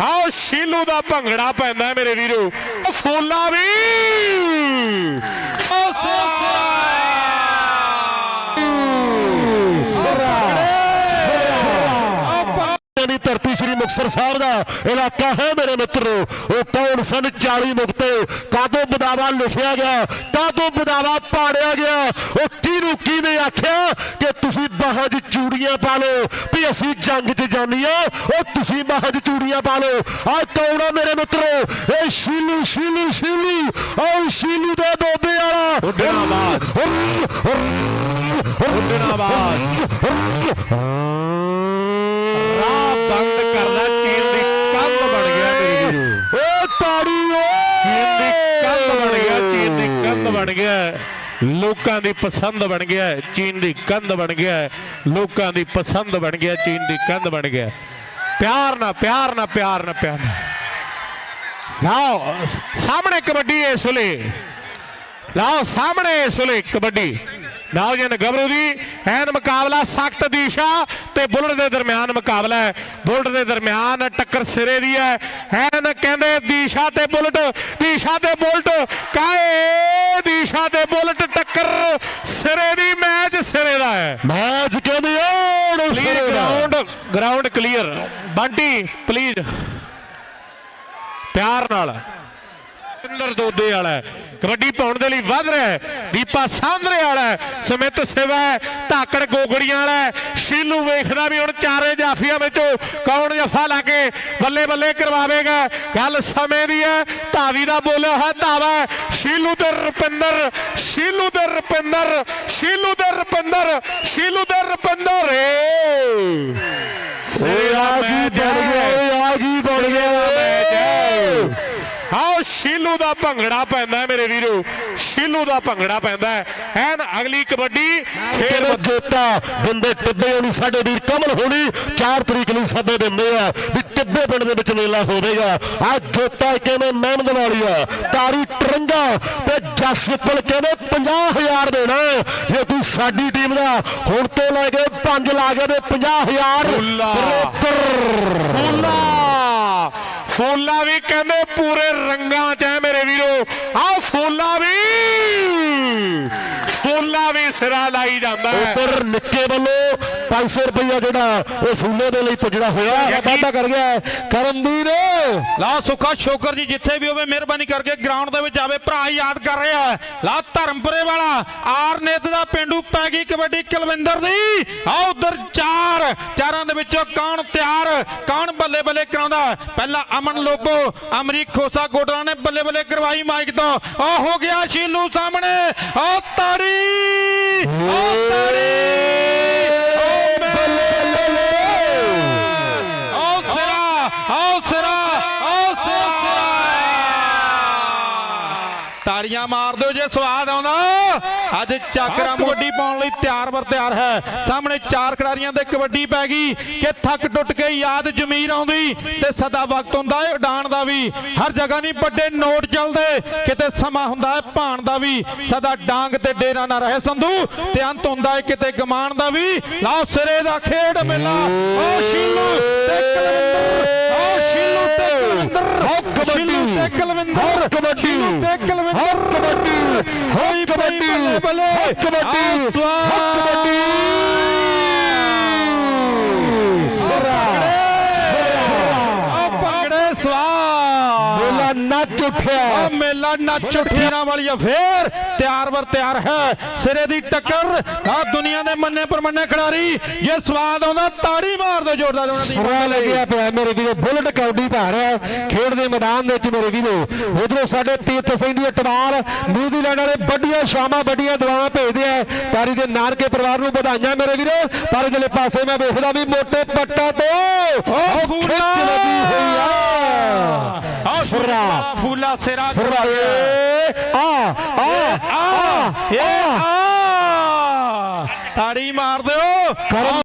ਆਓ ਸ਼ੀਲੂ ਦਾ ਭੰਗੜਾ ਪੈਂਦਾ ਮੇਰੇ ਵੀਰੋ। ਉਹ ਫੋਲਾ ਵੀ। ਦੀ ਮੁਕਤਸਰ ਸਾਹਿਬ ਦਾ ਇਲਾਕਾ ਹੈ ਮੇਰੇ ਮਿੱਤਰੋ। ਉਹ ਕੌਣ ਸਨ? 40 ਮੁਕਤੇ। ਕਾਦੋਂ ਬਦਾਵਾ ਲਿਖਿਆ ਗਿਆ? ਕਾਦੋਂ ਬਦਾਵਾ ਪਾੜਿਆ ਗਿਆ? ਉਹ ਕਿਹਨੂੰ ਕਿਹਨੇ ਆਖਿਆ ਕਿ ਤੁਸੀਂ ਬਾਹਾਂ 'ਚ ਚੂੜੀਆਂ ਪਾ ਲਓ? ਵੀ ਅਸੀਂ ਜੰਗ 'ਚ ਜਾਂਦੀਆਂ ਉਹ ਤੁਸੀਂ ਬਾਹਾਂ 'ਚ ਚੂੜੀਆਂ ਪਾ ਲਓ। ਆ ਕੌਣ ਆ ਮੇਰੇ ਮਿੱਤਰੋ? ਇਹ ਸ਼ੀਲੂ ਸ਼ੀਲੂ ਸ਼ੀਲੂ। ਉਹ ਸ਼ੀਲੂ ਦੇ ਦੋਬੇ ਵਾਲਾ। ਉੱਡਣਾਬਾਦ। ਉੱਡਣਾਬਾਦ। ਰਾਹ ਬਣ ਗਿਆ ਲੋਕਾਂ ਦੀ ਪਸੰਦ ਬਣ ਗਿਆ ਚੀਨ ਦੀ ਕੰਧ ਬਣ ਗਿਆ ਲੋਕਾਂ ਦੀ ਪਸੰਦ ਬਣ ਗਿਆ ਚੀਨ ਦੀ ਕੰਧ ਬਣ ਗਿਆ ਪਿਆਰ ਨਾ ਪਿਆਰ ਨਾ ਪਿਆਰ ਨਾ ਪਿਆਰ ਲਾਓ, ਸਾਹਮਣੇ ਕਬੱਡੀ ਇਸ ਵੇਲੇ। ਲਾਓ, ਸਾਹਮਣੇ ਇਸ ਵੇਲੇ ਕਬੱਡੀ। ਨੌਜਵਾਨ ਗੱਭਰੂ ਦੀ ਐਨ ਮੁਕਾਬਲਾ ਸਖਤ ਦੀਸ਼ਾ ਤੇ ਬੁਲਟ ਦੇ ਦਰਮਿਆਨ ਮੁਕਾਬਲਾ ਹੈ। ਬੁਲਟ ਦੇ ਦਰਮਿਆਨ ਟੱਕਰ ਸਿਰੇ ਦੀ ਹੈ। ਐਨ ਕਹਿੰਦੇ ਦੀਸ਼ਾ ਤੇ ਬੁਲਟ, ਦੀਸ਼ਾ ਤੇ ਬੁਲਟ। ਕਾਏ ਟੱਕਰ ਸਿਰੇ ਦੀ ਮੈਚ ਸਿਰੇ ਦਾ ਹੈ। ਮੈਚ ਕਹਿੰਦੇ ਓੜ clear ground ground clear Bunty please ਪਿਆਰ ਨਾਲ। ਇੰਦਰ ਦੋਦੇ ਵਾਲਾ। ਕਬੱਡੀ ਪਾਉਣ ਦੇ ਲਈ ਵੱਧ ਰਿਹਾ ਦੀਪਾ ਸਾਂਦਰੇ ਵਾਲਾ ਸਮਿਤ ਸਿਵਾ ਧਾਕੜ ਗੋਗੜੀਆਂ ਵਾਲਾ ਸ਼ੀਲੂ ਵੇਖਦਾ ਵੀ ਹੁਣ ਚਾਰੇ ਜਾਫੀਆਂ ਵਿੱਚੋਂ ਕੌਣ ਜਫਾ ਲਾ ਕੇ ਬੱਲੇ ਬੱਲੇ ਕਰਵਾਵੇਗਾ। ਗੱਲ ਸਮੇਂ ਦੀ ਹੈ। ਧਾਵੀ ਦਾ ਬੋਲਿਆ ਹੋਇਆ ਧਾਵਾ ਸ਼ੀਲੂ ਤੇ ਰੁਪਿੰਦਰ ਸ਼ੀਲੂ ਤੇ ਰੁਪਿੰਦਰ ਸ਼ੀਲੂ ਤੇ ਰੁਪਿੰਦਰ ਸ਼ੀਲੂ ਤੇ ਰੁਪਿੰਦਰ। ਏ। ਸਿਰੇ ਆ ਕੀ ਬਣ ਗਿਆ ਓਏ, ਆ ਕੀ ਬਣ ਗਿਆ। ਆਓ ਸ਼ੀਲੂ ਦਾ ਭੰਗੜਾ ਪੈਂਦਾ ਮੇਰੇ ਵੀਰੋ। ਸ਼ੀਲੂ ਦਾ ਭੰਗੜਾ ਪੈਂਦਾ ਐਨ ਅਗਲੀ ਕਬੱਡੀ ਕਿਹੜੇ ਜੋਤਾ ਬੰਦੇ ਟਿੱਬੇ ਨੂੰ ਸਾਡੇ ਵੀਰ ਕਮਲ ਹੋਣੀ 4 ਤਰੀਕ ਨੂੰ ਸੱਦੇ ਦਿੰਦੇ ਆ ਵੀ ਟਿੱਬੇ ਪਿੰਡ ਦੇ ਵਿੱਚ ਮੇਲਾ ਹੋਵੇਗਾ। ਆ ਜੋਤਾ ਕਿਵੇਂ ਮਹਿਮਦ ਵਾਲੀ ਆ? ਤਾਰੀ ਟਰੰਗਾ ਤੇ ਜਸਪਲ ਕਹਿੰਦੇ 50000 ਦੇਣਾ ਜੇ ਤੂੰ ਸਾਡੀ ਟੀਮ ਦਾ ਹੁਣ ਤੋਂ ਲੈ ਕੇ 5 ਲਾ ਕੇ ਤੇ 50000 ਫੁੱਲਾ। ਫੂਲਾ ਵੀ ਕਹਿੰਦੇ ਪੂਰੇ ਰੰਗਾਂ 'ਚ ਹੈ ਮੇਰੇ ਵੀਰੋ। ਆਹ ਫੂਲਾ ਵੀ। ਫੂਲਾ ਵੀ ਸਿਰਾ ਲਾਈ ਜਾਂਦਾ ਹੈ। ਉੱਪਰ ਨਿੱਕੇ ਵੱਲੋਂ 500 ਰੁਪਇਆ ਜਿਹੜਾ ਉਹ ਫੂਲੇ ਦੇ ਲਈ ਪੁੱਜਣਾ ਹੋਇਆ। ਵਾਅਦਾ ਕਰ ਗਿਆ ਹੈ। ਕਰਮਵੀਰ। ਲਾ ਸੁੱਖਾ ਸ਼ੋਕਰ ਜੀ ਜਿੱਥੇ ਵੀ ਹੋਵੇ ਮਿਹਰਬਾਨੀ ਕਰਕੇ ਗਰਾਊਂਡ ਦੇ ਵਿੱਚ ਆਵੇ ਭਰਾ ਯਾਦ ਕਰ ਰਿਹਾ ਹੈ। ਲਾ ਧਰਮਪੁਰੇ ਵਾਲਾ ਆਰ ਨੇਤ ਦਾ ਪਿੰਡੂ ਪੈ ਗਈ ਕਬੱਡੀ ਕੁਲਵਿੰਦਰ ਦੀ। ਆ ਉਧਰ ਚਾਰ ਚਾਰਾਂ ਦੇ ਵਿੱਚੋਂ ਕੌਣ ਤਿਆਰ ਕੌਣ ਬੱਲੇ ਬੱਲੇ ਕਰਾਉਂਦਾ ਪਹਿਲਾਂ ਅਮਨ ਲੋਬੋ ਅਮਰੀਕ ਖੋਸਾ ਕੋਟਲਾ ਨੇ ਬੱਲੇ ਬੱਲੇ ਕਰਵਾਈ ਮਾਈਕ ਤੋਂ। ਆ ਹੋ ਗਿਆ ਸ਼ੀਲੂ ਸਾਹਮਣੇ। ਆ ਤਾੜੀ ਆ ਤਾੜੀ। ਤਾੜੀਆਂ ਮਾਰ ਦਿਓ ਜੇ ਸਵਾਦ ਆਉਂਦਾ। ਅੱਜ ਚੱਕਰਾ ਕਬੱਡੀ ਪਾਉਣ ਲਈ ਤਿਆਰ ਬਰ ਤਿਆਰ ਹੈ। ਸਾਹਮਣੇ ਚਾਰ ਖਿਡਾਰੀਆਂ ਦੇ ਕਬੱਡੀ ਪੈ ਗਈ ਕਿ ਥੱਕ ਟੁੱਟ ਕੇ ਯਾਦ ਜ਼ਮੀਰ ਆਉਂਦੀ ਤੇ ਸਦਾ ਵਕਤ ਹੁੰਦਾ ਹੈ ਉਡਾਣ ਦਾ ਵੀ। ਹਰ ਜਗ੍ਹਾ ਨਹੀਂ ਵੱਡੇ ਨੋਟ ਚੱਲਦੇ। ਕਿਤੇ ਸਮਾਂ ਹੁੰਦਾ ਹੈ ਭਾਣ ਦਾ ਵੀ। ਸਦਾ ਡਾਂਗ ਤੇ ਡੇਰਾ ਨਾ ਰਹੇ ਸੰਧੂ। ਤੇ ਅੰਤ ਹੁੰਦਾ ਹੈ ਕਿਤੇ ਗਮਾਨ ਦਾ ਵੀ। ਲਾਓ ਸਿਰੇ ਦਾ ਖੇਡ ਮੇਲਾ। ਓ ਸ਼ੀਲੂ ਤੇ ਕੁਲਵਿੰਦਰ। ਕੁਲਵਿੰਦਰ ਹੋ ਕਬੱਡੀ। ਤੇ ਕੁਲਵਿੰਦਰ ਹੋ ਕਬੱਡੀ। ਤੇ ਕੁਲਵਿੰਦਰ ਹੋ ਕਬੱਡੀ। ਹੋ ਹੋਈ ਪਈ ਕਬੱਡੀ। ਬੱਲੇ ਬੱਲੇ ਹੋ ਕਬੱਡੀ। ਆਹ ਸਵਾਦ। ਹੋ ਕਬੱਡੀ। ਨੱਚ ਉੱਠਿਆ। ਆ ਮੇਲਾ ਨੱਚ ਉੱਠੀਆਂ। ਵਾਲੀ ਆ ਫੇਰ ਤਿਆਰ ਬਰ ਤਿਆਰ ਹੈ। ਸਿਰੇ ਦੀ ਟੱਕਰ ਆ ਦੁਨੀਆ ਦੇ ਮੰਨੇ ਪਰਮੰਨੇ ਖਿਡਾਰੀ ਜੇ ਸਵਾਦ ਆਉਂਦਾ ਤਾੜੀ ਮਾਰ ਦਿਓ ਜ਼ੋਰਦਾਰ ਉਹਨਾਂ ਦੀ। ਸੁਰਾ ਲੱਗਿਆ ਪਿਆ ਮੇਰੇ ਵੀਰੋ ਬੁਲਟ ਕੌਡੀ ਰਿਹਾ ਖੇਡ ਦੇ ਮੈਦਾਨ ਦੇ ਵਿੱਚ ਮੇਰੇ ਵੀਰੋ ਉਧਰੋਂ ਸਾਡੇ ਤੀਰਥ ਸਿੰਘ ਦੀ ਟਵਾਰ ਨਿਊਜ਼ੀਲੈਂਡ ਵਾਲੇ ਵੱਡੀਆਂ ਸ਼ਾਮਾਂ ਵੱਡੀਆਂ ਦੁਆਵਾਂ ਭੇਜਦੇ ਆ। ਤਾਰੀ ਦੇ ਨਾਨਕੇ ਪਰਿਵਾਰ ਨੂੰ ਵਧਾਈਆਂ ਮੇਰੇ ਵੀਰੋ ਪਰ ਜਿਹੜੇ ਪਾਸੇ ਮੈਂ ਵੇਖਦਾ ਵੀ ਮੋਟੇ ਪੱਟਾ ਤੋਂ। ਖਿੱਚ ਲੱਗੀ ਹੋਈ ਆ। ਆ ਸੁਰਾ ਫੂਲਾ ਸਿਰਾ ਏ ਆ ਆ ਆ ਆ ਤਾੜੀ ਮਾਰ ਦਿਓ